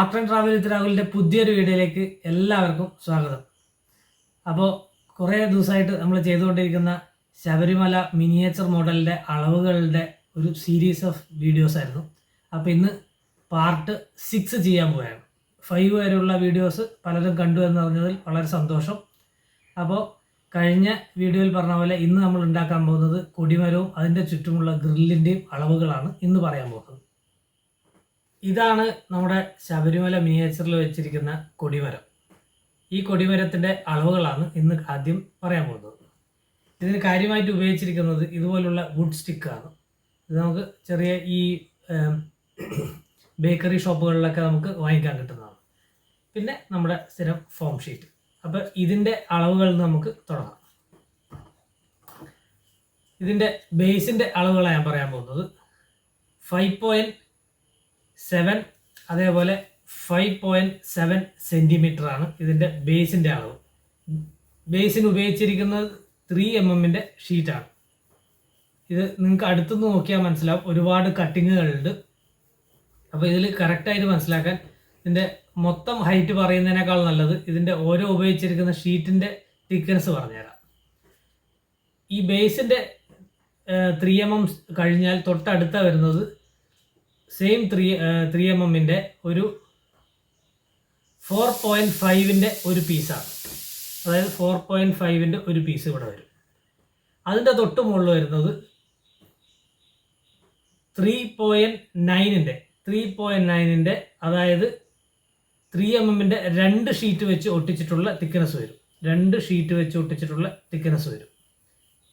Art and travel വിത്ത് രാഹുലിന്റെ പുതിയൊരു വീഡിയോയിലേക്ക് എല്ലാവർക്കും സ്വാഗതം. അപ്പോൾ കുറേ ദിവസമായിട്ട് നമ്മൾ ചെയ്തുകൊണ്ടിരിക്കുന്ന ശബരിമല മിനിയേച്ചർ മോഡലിന്റെ അളവുകളുടെ ഒരു സീരീസ് ഓഫ് വീഡിയോസ് ആയിരുന്നു. അപ്പോൾ ഇന്ന് പാർട്ട് സിക്സ് ചെയ്യാൻ പോവുകയാണ്. ഫൈവ് വരെയുള്ള വീഡിയോസ് പലരും കണ്ടു എന്ന് പറഞ്ഞതിൽ വളരെ സന്തോഷം. അപ്പോൾ കഴിഞ്ഞ വീഡിയോയിൽ പറഞ്ഞ പോലെ ഇന്ന് നമ്മൾ ഉണ്ടാക്കാൻ പോകുന്നത് കൊടിമരവും അതിന്റെ ചുറ്റുമുള്ള ഗ്രില്ലിന്റെയും അളവുകളാണ് ഇന്ന് പറയാൻ പോകുന്നത്. ഇതാണ് നമ്മുടെ ശബരിമല മിനിയേച്ചറിൽ വെച്ചിരിക്കുന്ന കൊടിമരം. ഈ കൊടിമരത്തിന്റെ അളവുകളാണ് ഇന്ന് ആദ്യം പറയാൻ പോകുന്നത്. ഇതിന് കാര്യമായിട്ട് ഉപയോഗിച്ചിരിക്കുന്നത് ഇതുപോലുള്ള വുഡ് സ്റ്റിക്കാണ് ഇത് നമുക്ക് ചെറിയ ഈ ബേക്കറി ഷോപ്പുകളിലൊക്കെ നമുക്ക് വാങ്ങിക്കാൻ കിട്ടുന്നതാണ്. പിന്നെ നമ്മുടെ സ്ഥിരം ഫോം ഷീറ്റ് അപ്പോൾ ഇതിന്റെ അളവുകൾ നമുക്ക് തുടങ്ങാം. ഇതിന്റെ ബേസിന്റെ അളവുകളാണ് ഞാൻ പറയാൻ പോകുന്നത്. ഫൈവ് പോയിന്റ് സെവൻ അതേപോലെ ഫൈവ് പോയിന്റ് സെവൻ സെന്റിമീറ്റർ ആണ് ഇതിന്റെ ബേസിന്റെ അളവ്. ബേസിന് ഉപയോഗിച്ചിരിക്കുന്നത് ത്രീ എം എമ്മിന്റെ ഷീറ്റാണ് ഇത് നിങ്ങൾക്ക് അടുത്തുനിന്ന് നോക്കിയാൽ മനസ്സിലാവും. ഒരുപാട് കട്ടിങ്ങുകളുണ്ട് അപ്പോൾ ഇതിൽ കറക്റ്റായിട്ട് മനസ്സിലാക്കാൻ ഇതിന്റെ മൊത്തം ഹൈറ്റ് പറയുന്നതിനേക്കാൾ നല്ലത് ഇതിന്റെ ഓരോ ഉപയോഗിച്ചിരിക്കുന്ന ഷീറ്റിന്റെ തിക്നെസ് പറഞ്ഞുതരാം. ഈ ബേസിന്റെ ത്രീ എം എം കഴിഞ്ഞാൽ തൊട്ടടുത്ത വരുന്നത് സെയിം ത്രീ ത്രീ എം എമ്മിന്റെ ഒരു ഫോർ പോയിന്റ് ഫൈവിന്റെ ഒരു പീസാണ് അതായത് ഫോർ പോയിന്റ് ഫൈവിന്റെ ഒരു പീസ് ഇവിടെ വരും. അതിന്റെ തൊട്ട് മുകളിൽ വരുന്നത് ത്രീ പോയിന്റ് നയനിന്റെ ത്രീ പോയിന്റ് നയനിന്റെ അതായത് ത്രീ എം എമ്മിന്റെ രണ്ട് ഷീറ്റ് വെച്ച് ഒട്ടിച്ചിട്ടുള്ള തിക്നെസ് വരും. രണ്ട് ഷീറ്റ് വെച്ച് ഒട്ടിച്ചിട്ടുള്ള തിക്നെസ് വരും.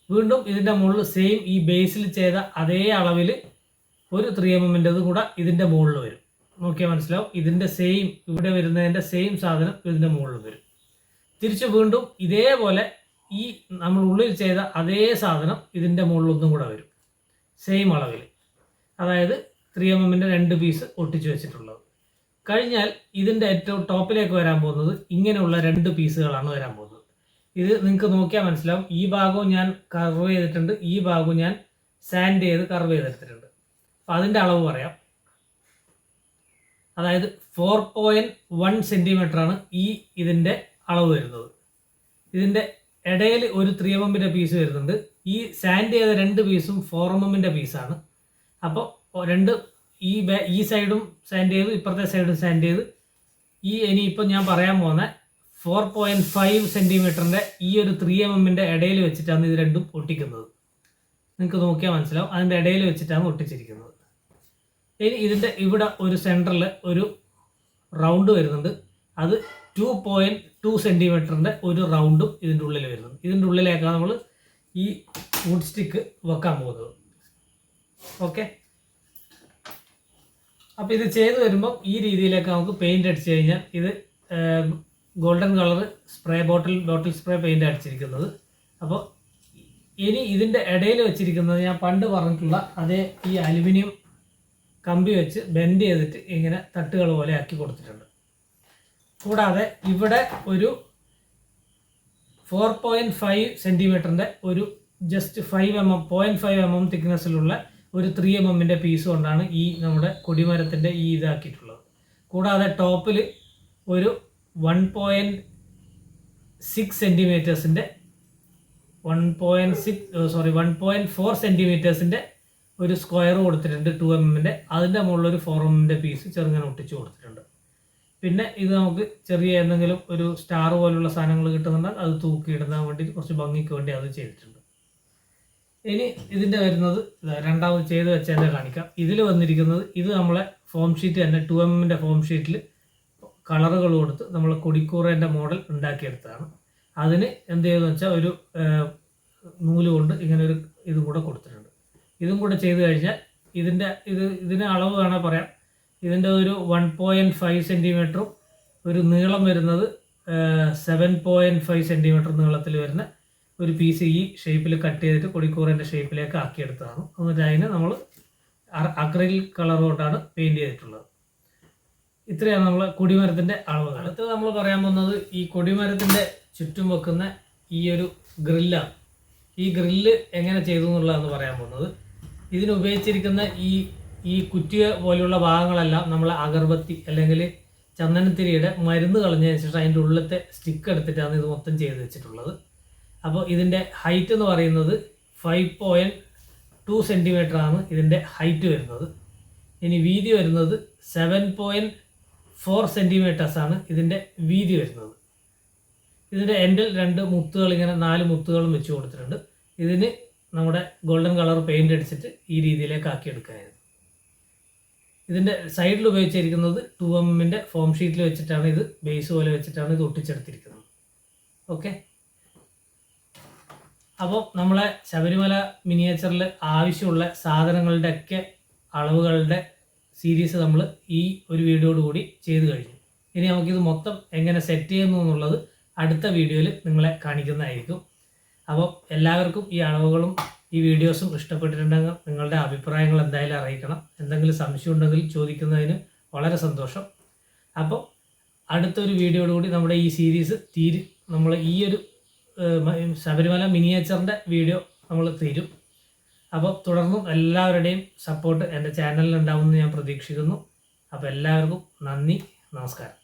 വീണ്ടും ഇതിന്റെ മുകളിൽ സെയിം ഈ ബേസിൽ ചെയ്ത അതേ അളവിൽ ഒരു ത്രീ എം എമ്മിന്റെതും കൂടെ ഇതിന്റെ മുകളിൽ വരും. നോക്കിയാൽ മനസ്സിലാവും. ഇതിന്റെ സെയിം ഇവിടെ വരുന്നതിന്റെ സെയിം സാധനം ഇതിന്റെ മുകളിൽ വരും. തിരിച്ച് വീണ്ടും ഇതേപോലെ ഈ നമ്മൾ ഉള്ളിൽ ചെയ്ത അതേ സാധനം ഇതിന്റെ മുകളിൽ ഒന്നും കൂടെ വരും. സെയിം അളവിൽ അതായത് ത്രീ എം എമ്മിന്റെ രണ്ട് പീസ് ഒട്ടിച്ച് വെച്ചിട്ടുള്ളത്. കഴിഞ്ഞാൽ ഇതിന്റെ ഏറ്റവും ടോപ്പിലേക്ക് വരാൻ പോകുന്നത് ഇങ്ങനെയുള്ള രണ്ട് പീസുകളാണ് വരാൻ പോകുന്നത്. ഇത് നിങ്ങൾക്ക് നോക്കിയാൽ മനസ്സിലാവും. ഈ ഭാഗവും ഞാൻ കർവ് ചെയ്തിട്ടുണ്ട്. ഈ ഭാഗവും ഞാൻ സാൻഡ് ചെയ്ത് കർവ് ചെയ്തെടുത്തിട്ടുണ്ട്. അപ്പം അതിന്റെ അളവ് പറയാം. അതായത് ഫോർ പോയിന്റ് വൺ സെന്റിമീറ്ററാണ് ഈ ഇതിന്റെ അളവ് വരുന്നത്. ഇതിന്റെ ഇടയിൽ ഒരു ത്രീ എം എമ്മിന്റെ പീസ് വരുന്നുണ്ട്. ഈ സാൻഡ് ചെയ്ത രണ്ട് പീസും ഫോർ എം എമ്മിന്റെ പീസാണ് അപ്പോൾ രണ്ട് ഈ ഈ സൈഡും സാൻഡ് ചെയ്ത് ഇപ്പുറത്തെ സൈഡും സാൻഡ് ചെയ്ത്. ഈ ഇനിയിപ്പോൾ ഞാൻ പറയാൻ പോകുന്ന ഫോർ പോയിന്റ് ഫൈവ് സെന്റിമീറ്ററിന്റെ ഈ ഒരു ത്രീ എം എമ്മിന്റെ ഇടയിൽ വെച്ചിട്ടാണ് ഇത് രണ്ടും ഒട്ടിക്കുന്നത്. നിങ്ങൾക്ക് നോക്കിയാൽ മനസ്സിലാവും. അതിന്റെ ഇടയിൽ വെച്ചിട്ടാണ് ഒട്ടിച്ചിരിക്കുന്നത്. ഇനി ഇതിന്റെ ഇവിടെ ഒരു സെന്ററിൽ ഒരു റൗണ്ട് വരുന്നുണ്ട്. അത് ടു പോയിന്റ് ടു സെന്റിമീറ്ററിന്റെ ഒരു റൗണ്ടും ഇതിന്റെ ഉള്ളിൽ വരുന്നുണ്ട്. ഇതിന്റെ ഉള്ളിലേക്കാണ് നമ്മൾ ഈ വുഡ് സ്റ്റിക്ക് വെക്കാൻ പോകുന്നത്. ഓക്കെ അപ്പോൾ ഇത് ചെയ്ത് വരുമ്പോൾ ഈ രീതിയിലേക്ക് നമുക്ക് പെയിന്റ് അടിച്ചു കഴിഞ്ഞാൽ ഇത് golden colour spray bottle bottle spray paint അടിച്ചിരിക്കുന്നത്. അപ്പോൾ ഇനി ഇതിന്റെ ഇടയിൽ വെച്ചിരിക്കുന്നത് ഞാൻ പണ്ട് പറഞ്ഞിട്ടുള്ള അതേ ഈ അലുമിനിയം കമ്പി വെച്ച് ബെൻഡ് ചെയ്തിട്ട് ഇങ്ങനെ തട്ടുകൾ പോലെ ആക്കി കൊടുത്തിട്ടുണ്ട്. കൂടാതെ ഇവിടെ ഒരു ഫോർ പോയിന്റ് ഫൈവ് സെന്റിമീറ്ററിന്റെ ഒരു just five M M point five M M തിക്നെസ്സിലുള്ള ഒരു ത്രീ എം എമ്മിന്റെ പീസ് കൊണ്ടാണ് ഈ നമ്മുടെ കൊടിമരത്തിന്റെ ഈ ഇതാക്കിയിട്ടുള്ളത്. കൂടാതെ ടോപ്പിൽ ഒരു one point six സെന്റിമീറ്റേഴ്സിന്റെ one point six sorry one point four സെന്റിമീറ്റേഴ്സിന്റെ ഒരു സ്ക്വയർ കൊടുത്തിട്ടുണ്ട് ടു എം എമ്മിന്റെ അതിന്റെ മുകളിലൊരു ഫോർ എമ്മിന്റെ പീസ് ചെറുങ്ങനെ ഒട്ടിച്ച് കൊടുത്തിട്ടുണ്ട്. പിന്നെ ഇത് നമുക്ക് ചെറിയ എന്തെങ്കിലും ഒരു സ്റ്റാർ പോലുള്ള സാധനങ്ങൾ കിട്ടുന്നുണ്ടെങ്കിൽ അത് തൂക്കിയിടുന്നതിന് വേണ്ടി കുറച്ച് ഭംഗിക്ക് വേണ്ടി അത് ചെയ്തിട്ടുണ്ട്. ഇനി ഇതിന്റെ വരുന്നത് രണ്ടാമത് ചെയ്ത് വെച്ചതിന്റെ കാണിക്കാം. ഇതിൽ വന്നിരിക്കുന്നത് ഇത് നമ്മളെ ഫോം ഷീറ്റ് തന്നെ ടു എം എമ്മിന്റെ ഫോം ഷീറ്റിൽ കളറുകൾ കൊടുത്ത് നമ്മൾ കൊടിക്കൂറേന്റെ മോഡൽ ഉണ്ടാക്കിയെടുത്തതാണ്. അതിന് എന്ത് ചെയ്തെന്ന് വെച്ചാൽ ഒരു നൂൽ കൊണ്ട് ഇങ്ങനെ ഒരു ഇതും കൂടെ കൊടുത്തിട്ടുണ്ട്. ഇതും കൂടെ ചെയ്ത് കഴിഞ്ഞാൽ ഇതിന്റെ ഇത് ഇതിന് അളവ് വേണേൽ പറയാം. ഇതിന്റെ ഒരു വൺ പോയിന്റ് ഫൈവ് സെന്റിമീറ്ററും ഒരു നീളം വരുന്നത് സെവൻ പോയിന്റ് ഫൈവ് സെന്റിമീറ്റർ നീളത്തിൽ വരുന്ന ഒരു പീസ് ഈ ഷേപ്പിൽ കട്ട് ചെയ്തിട്ട് കൊടിക്കൂറിന്റെ ഷേപ്പിലേക്ക് ആക്കിയെടുത്തതാണ്. എന്നിട്ട് അതിന് നമ്മൾ അഗ്രിൽ കളർ കൊണ്ടാണ് പെയിന്റ് ചെയ്തിട്ടുള്ളത്. ഇത്രയാണ് നമ്മൾ കൊടിമരത്തിന്റെ അളവുകൾ. അടുത്തത് നമ്മൾ പറയാൻ പോകുന്നത് ഈ കൊടിമരത്തിന്റെ ചുറ്റും വെക്കുന്ന ഈ ഒരു ഗ്രില്ലാണ് ഈ ഗ്രില്ല് എങ്ങനെ ചെയ്തു എന്നുള്ളതാണ് പറയാൻ പോകുന്നത്. ഇതിന് ഉപയോഗിച്ചിരിക്കുന്ന ഈ ഈ കുറ്റിയ പോലെയുള്ള ഭാഗങ്ങളെല്ലാം നമ്മൾ അഗർബത്തി അല്ലെങ്കിൽ ചന്ദനത്തിരിയുടെ മരുന്ന് കളഞ്ഞതിന് ശേഷം അതിന്റെ ഉള്ളിലത്തെ സ്റ്റിക്ക് എടുത്തിട്ടാണ് ഇത് മൊത്തം ചെയ്ത് വെച്ചിട്ടുള്ളത്. അപ്പോൾ ഇതിന്റെ ഹൈറ്റ് എന്ന് പറയുന്നത് ഫൈവ് പോയിന്റ് ടു സെന്റിമീറ്റർ ആണ് ഇതിന്റെ ഹൈറ്റ് വരുന്നത്. ഇനി വീതി വരുന്നത് സെവൻ പോയിന്റ് ഫോർ സെന്റിമീറ്റേഴ്സാണ് ഇതിന്റെ വീതി വരുന്നത്. ഇതിന്റെ എൻഡിൽ രണ്ട് മുത്തുകൾ ഇങ്ങനെ നാല് മുത്തുകളും വെച്ച് കൊടുത്തിട്ടുണ്ട്. ഇതിന് നമ്മുടെ ഗോൾഡൻ കളർ പെയിന്റ് അടിച്ചിട്ട് ഈ രീതിയിലേക്ക് ആക്കിയെടുക്കാമായിരുന്നു ഇതിന്റെ സൈഡിൽ ഉപയോഗിച്ചിരിക്കുന്നത് ടു എം എമ്മിന്റെ ഫോം ഷീറ്റിൽ വെച്ചിട്ടാണ് ഇത് ബേസ് പോലെ വെച്ചിട്ടാണ് ഇത് ഒട്ടിച്ചെടുത്തിരിക്കുന്നത്. ഓക്കെ അപ്പോൾ നമ്മളെ ശബരിമല മിനിയേച്ചറിൽ ആവശ്യമുള്ള സാധനങ്ങളുടെ ഒക്കെ അളവുകളുടെ സീരീസ് നമ്മൾ ഈ ഒരു വീഡിയോയോട് കൂടി ചെയ്തു കഴിഞ്ഞു. ഇനി നമുക്കിത് മൊത്തം എങ്ങനെ സെറ്റ് ചെയ്യുന്നു എന്നുള്ളത് അടുത്ത വീഡിയോയിൽ നിങ്ങളെ കാണിക്കുന്നതായിരിക്കും. അപ്പോൾ എല്ലാവർക്കും ഈ അളവുകളും ഈ വീഡിയോസും ഇഷ്ടപ്പെട്ടിട്ടുണ്ടെങ്കിൽ നിങ്ങളുടെ അഭിപ്രായങ്ങൾ എന്തായാലും അറിയിക്കണം. എന്തെങ്കിലും സംശയം ഉണ്ടെങ്കിൽ ചോദിക്കുന്നതിന് വളരെ സന്തോഷം. അപ്പോൾ അടുത്തൊരു വീഡിയോടുകൂടി കൂടി നമ്മുടെ ഈ സീരീസ് തീരും നമ്മൾ ഈ ഒരു ശബരിമല മിനിയേച്ചറിന്റെ വീഡിയോ നമ്മൾ തീരും. അപ്പോൾ തുടർന്നും എല്ലാവരുടെയും സപ്പോർട്ട് എന്റെ ചാനലിൽ ഉണ്ടാവുമെന്ന് ഞാൻ പ്രതീക്ഷിക്കുന്നു. അപ്പോൾ എല്ലാവർക്കും നന്ദി നമസ്കാരം.